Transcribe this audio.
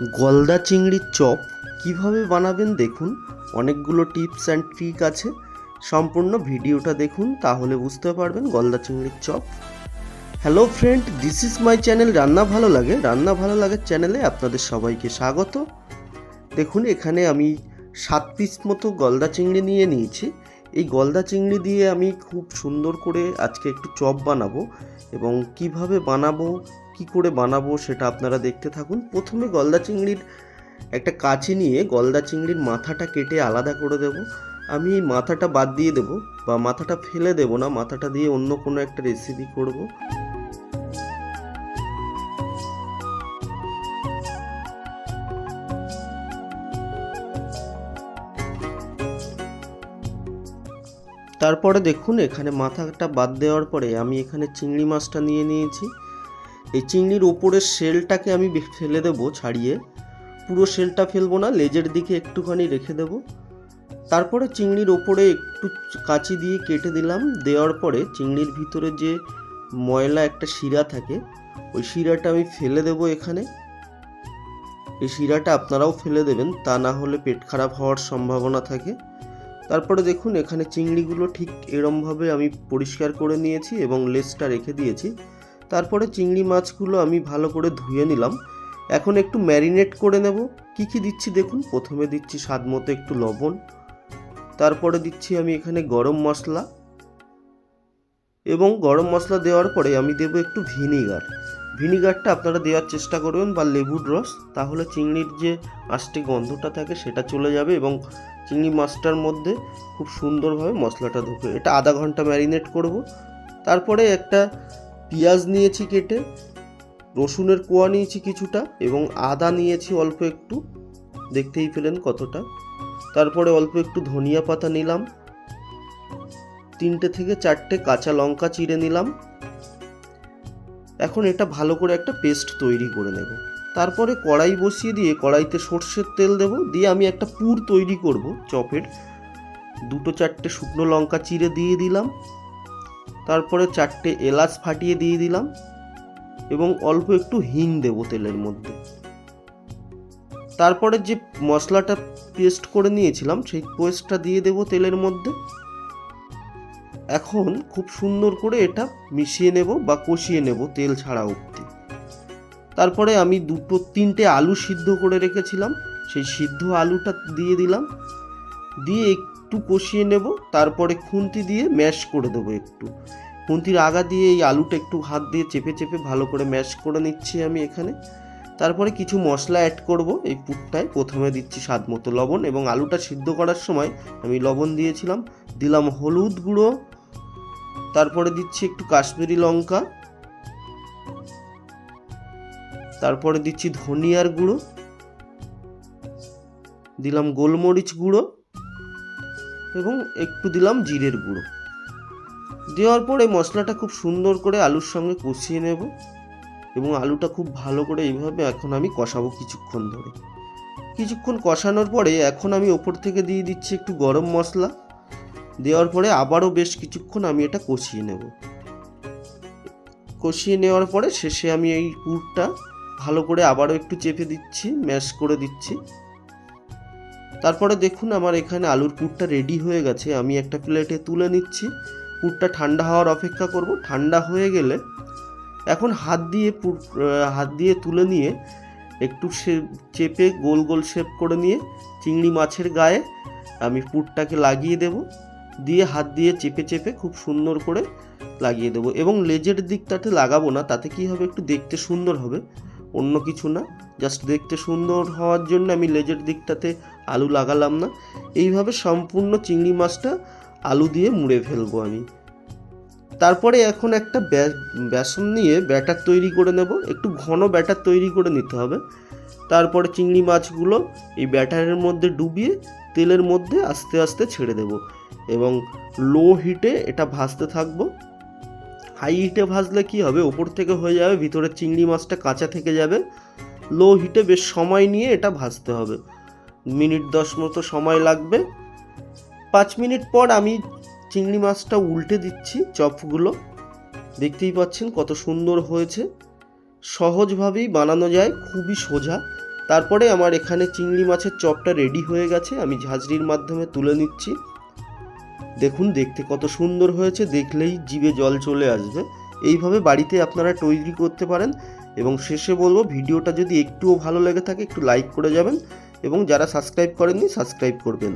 গলদা চিংড়ির চপ কীভাবে বানাবেন দেখুন। অনেকগুলো টিপস অ্যান্ড ট্রিক আছে। সম্পূর্ণ ভিডিওটা দেখুন, তাহলে বুঝতে পারবেন গলদা চিংড়ির chop. Hello friend, this is my channel রান্না ভালো লাগে। রান্না ভালো লাগে চ্যানেলে আপনাদের সবাইকে স্বাগত। দেখুন, এখানে আমি সাত পিস মতো গলদা চিংড়ি নিয়ে নিয়েছি। এই গলদা চিংড়ি দিয়ে আমি খুব সুন্দর করে আজকে একটু চপ বানাবো এবং কীভাবে বানাবো কি করে বানাবো সেটা আপনারা দেখতে থাকুন। প্রথমে গলদা চিংড়ির একটা কাঁচি নিয়ে গলদা চিংড়ির মাথাটা কেটে আলাদা করে দেব। আমি এই মাথাটা বাদ দিয়ে দেব বা মাথাটা ফেলে দেব না, মাথাটা দিয়ে অন্য কোনো একটা রেসিপি করব। তারপরে দেখুন এখানে মাথাটা বাদ দেওয়ার পরে আমি এখানে চিংড়ি মাছটা নিয়ে নিয়েছি। এই চিংড়ির ওপরের শেলটাকে আমি ফেলে দেবো ছাড়িয়ে। পুরো শেলটা ফেলব না, লেজের দিকে একটুখানি রেখে দেবো। তারপরে চিংড়ির ওপরে একটু কাঁচি দিয়ে কেটে দিলাম। দেওয়ার পরে চিংড়ির ভিতরে যে ময়লা একটা শিরা থাকে, ওই শিরাটা আমি ফেলে দেবো এখানে। এই শিরাটা আপনারাও ফেলে দেবেন, তা না হলে পেট খারাপ হওয়ার সম্ভাবনা থাকে। তারপরে দেখুন, এখানে চিংড়িগুলো ঠিক এরমভাবে আমি পরিষ্কার করে নিয়েছি এবং লেজটা রেখে দিয়েছি। তারপরে চিংড়ি মাছগুলো আমি ভালো করে ধুয়ে নিলাম। এখন একটু ম্যারিনেট করে নেব। কি কি দিচ্ছি দেখুন? প্রথমে দিচ্ছি স্বাদ মতো একটু লবণ। তারপরে দিচ্ছি আমি এখানে গরম মশলা। এবং গরম মশলা দেওয়ার পরে আমি দেবো একটু ভিনিগার। ভিনিগারটা আপনারা দেওয়ার চেষ্টা করবেন বা লেবুর রস। তাহলে চিংড়ির যে আষ্টে গন্ধটা থাকে সেটা চলে যাবে এবং চিংড়ি মাছটার মধ্যে খুব সুন্দরভাবে মশলাটা ঢুকে এটা আধা ঘণ্টা ম্যারিনেট করব। তারপরে একটা পেঁয়াজ নিয়েছি কেটে, রসুনের কোয়া নিয়েছি কিছুটা এবং আদা নিয়েছি অল্প একটু। দেখতেই পেলেন কতটা। তারপরে অল্প একটু ধনিয়া পাতা নিলাম। তিনটে থেকে চারটে কাঁচা লঙ্কা চিড়ে নিলাম। এখন এটা ভালো করে একটা পেস্ট তৈরি করে নেব। তারপরে কড়াই বসিয়ে দিয়ে কড়াইতে সর্ষের তেল দেব। দিয়ে আমি একটা পুর তৈরি করব চপের। দুটো চারটে শুকনো লঙ্কা চিড়ে দিয়ে দিলাম। তারপরে চারটে এলাচ ফাটিয়ে দিয়ে দিলাম এবং অল্প একটু হিং দেব তেলের মধ্যে। তারপরে যে মশলাটা পেস্ট করে নিয়েছিলাম, সেই পেস্টটা দিয়ে দেব তেলের মধ্যে। এখন খুব সুন্দর করে এটা মিশিয়ে নেব বা কষিয়ে নেব তেল ছাড়া অবধি। তারপরে আমি দুটো, তিনটে আলু সিদ্ধ করে রেখেছিলাম। সেই সিদ্ধ আলুটা দিয়ে দিলাম। দিয়ে একটু কষিয়ে নেব, তারপরে খুন্তি দিয়ে ম্যাশ করে দেবো একটু। খুন্তির আগা দিয়ে এই আলুটা একটু হাত দিয়ে চেপে চেপে ভালো করে ম্যাশ করে নিচ্ছি আমি এখানে। তারপরে কিছু মশলা অ্যাড করব এই পুরটায়। প্রথমে দিচ্ছি স্বাদ মতো লবণ এবং আলুটা সিদ্ধ করার সময় আমি লবণ দিয়েছিলাম, দিলাম হলুদ গুঁড়ো, তারপরে দিচ্ছি একটু কাশ্মীরি লঙ্কা, তারপরে দিচ্ছি ধনিয়ার গুঁড়ো, দিলাম গোলমরিচ গুঁড়ো এবং একটু দিলাম জিরের গুঁড়ো। দেওয়ার পরে মশলাটা খুব সুন্দর করে আলুর সঙ্গে কষিয়ে নেব এবং আলুটা খুব ভালো করে এইভাবে এখন আমি কষাবো কিছুক্ষণ ধরে। কিছুক্ষণ কষানোর পরে এখন আমি ওপর থেকে দিয়ে দিচ্ছি একটু গরম মশলা। দেওয়ার পরে আবারও বেশ কিছুক্ষণ আমি এটা কষিয়ে নেব। কষিয়ে নেওয়ার পরে শেষে আমি এই পুরটা ভালো করে আবারও একটু চেপে দিচ্ছি, ম্যাশ করে দিচ্ছি। তারপরে দেখুন আমার এখানে আলুর পুরটা রেডি হয়ে গেছে। আমি একটা প্লেটে তুলে নিচ্ছি। পুরটা ঠান্ডা হওয়ার অপেক্ষা করব। ঠান্ডা হয়ে গেলে এখন হাত দিয়ে পুর হাত দিয়ে তুলে নিয়ে একটু সে, চেপে গোল গোল শেপ করে নিয়ে চিংড়ি মাছের গায়ে আমি পুরটাকে লাগিয়ে দেব। দিয়ে হাত দিয়ে চেপে চেপে খুব সুন্দর করে লাগিয়ে দেবো। এবং লেজের দিকটাতে লাগাবো না, তাতে কি হবে? একটু দেখতে সুন্দর হবে। অন্য কিছু না। জাস্ট দেখতে সুন্দর হওয়ার জন্য আমি লেজের দিকটাতে আলু লাগালাম না। এইভাবে সম্পূর্ণ চিংড়ি মাছটা আলু দিয়ে মুড়ে ফেলব আমি। তারপরে এখন একটা বেসন নিয়ে ব্যাটার তৈরি করে নেব। একটু ঘন ব্যাটার তৈরি করে নিতে হবে। তারপরে চিংড়ি মাছগুলো এই ব্যাটারের মধ্যে ডুবিয়ে তেলের মধ্যে আস্তে আস্তে ছেড়ে দেব এবং লো হিটে এটা ভাজতে থাকব। হাই হিটে ভাজলে কি হবে? ওপর থেকে হয়ে যাবে ভিতরে চিংড়ি মাছটা কাঁচা থেকে যাবে। লো হিটে বেশ সময় নিয়ে এটা ভাজতে হবে। মিনিট দশ মতো সময় লাগবে। পাঁচ মিনিট পর আমি চিংড়ি মাছটা উল্টে দিচ্ছি চপগুলো। দেখতেই পাচ্ছেন কত সুন্দর হয়েছে। সহজভাবেই বানানো যায়, খুবই সোজা। তারপরে আমার এখানে চিংড়ি মাছের চপটা রেডি হয়ে গেছে, আমি ঝাঁঝরির মাধ্যমে তুলে নিচ্ছি। দেখুন, দেখতে কত সুন্দর হয়েছে, দেখলেই জিভে জল চলে আসবে। এইভাবে বাড়িতে আপনারা তৈরি করতে পারেন। এবং শেষে বলব, ভিডিওটা যদি একটুও ভালো লেগে থাকে, একটু লাইক করে যাবেন। এবং যারা সাবস্ক্রাইব করেননি সাবস্ক্রাইব করবেন।